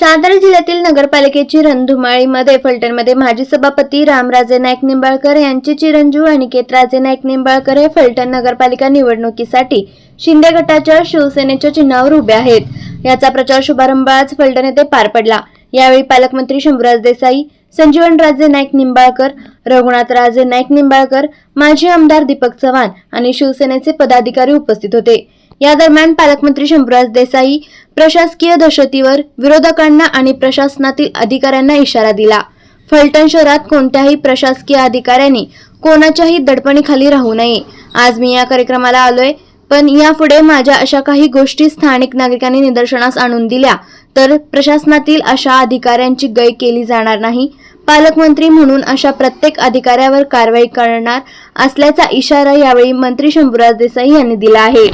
सातारा जिल्ह्यातील नगरपालिकेची रणधुमाळीमध्ये फलटणमध्ये माजी सभापती रामराजे नाईक निंबाळकर यांचे चिरंजीव अनिकेत राजे नाईक निंबाळकर हे फलटण नगरपालिका निवडणुकीसाठी शिंदे गटाच्या शिवसेनेच्या चिन्हावर उभे आहेत. याचा प्रचार शुभारंभ आज फलटण येथे पार पडला. यावेळी पालकमंत्री शंभूराज देसाई संजीवन राजे नाईक निंबाळकर रघुनाथ राजे नाईक निंबाळकर माजी आमदार दीपक चव्हाण आणि शिवसेनेचे पदाधिकारी उपस्थित होते. या दरम्यान पालकमंत्री शंभूराज देसाई प्रशासकीय दहशतीवर विरोधकांना आणि प्रशासनातील अधिकाऱ्यांना इशारा दिला. फलटण शहरात कोणत्याही प्रशासकीय अधिकाऱ्यांनी कोणाच्याही दडपणीखाली राहू नये. आज मी या कार्यक्रमाला आलोय. पण यापुढे माझ्या अशा काही गोष्टी स्थानिक नागरिकांनी निदर्शनास आणून दिल्या तर प्रशासनातील अशा अधिकाऱ्यांची गय केली जाणार नाही. पालकमंत्री म्हणून अशा प्रत्येक अधिकाऱ्यावर कारवाई करणार असल्याचा इशारा यावेळी मंत्री शंभूराज देसाई यांनी दिला आहे.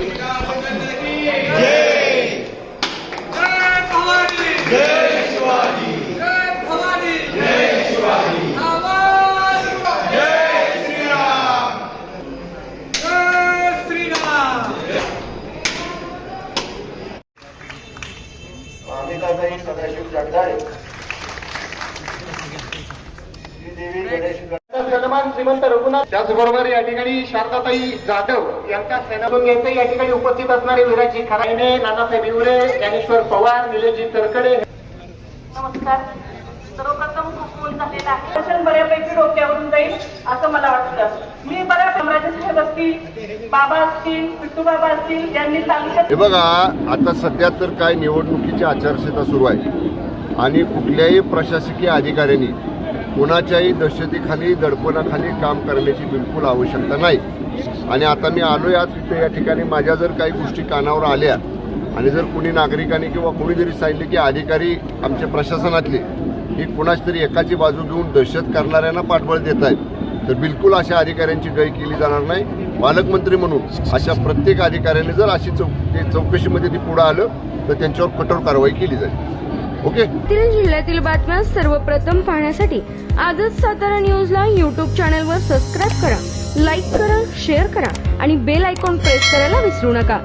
सदाशिव जगदाळे सन्मान श्रीमंत रघुनाथ. त्याचबरोबर या ठिकाणी शारदाताई जाधव यांच्या सेनातून यांचे या ठिकाणी उपस्थित असणारे विराजी खराईने नानासाहेब इवरे ज्ञानेश्वर पवार निलेशजी तरकडे नमस्कार. सर्वप्रथम खूप मूल झालेलं आहे. प्रशासन बऱ्यापैकी डोक्यावरून जाईल असं मला वाटतं. मी बऱ्याच सम्राजी साहेब असतील. बाबा असतील पिट्टू बाबा असतील यांनी सांगितलं हे बघा आता सध्या तर काय निवडणुकीची आचारसंहिता सुरू आहे. आणि कुठल्याही प्रशासकीय अधिकाऱ्यांनी कोणाच्याही दहशतीखाली दडपणाखाली काम करण्याची बिलकुल आवश्यकता नाही. आणि आता मी आलो आज तिथे या ठिकाणी. माझ्या जर काही गोष्टी कानावर आल्या आणि जर कुणी नागरिकांनी किंवा कोणी जरी सांगितले की अधिकारी आमचे प्रशासनातले ही कुणाच तरी एकाची बाजू घेऊन दहशत करणाऱ्यांना पाठबळ देत आहेत. तर बिलकुल अशा अधिकाऱ्यांची गय केली जाणार नाही. पालकमंत्री म्हणून अशा प्रत्येक अधिकाऱ्याने जर अशी चौ ते चौकशीमध्ये ती पुढं आलं तर त्यांच्यावर कठोर कारवाई केली जाईल. ओके? जिल्ह्यातील बातम्या सर्वप्रथम पाहण्यासाठी आजच सातारा न्यूजला यूट्यूब चॅनलवर सबस्क्राईब करा लाईक करा शेअर करा आणि बेल आयकॉन प्रेस करायला विसरू नका.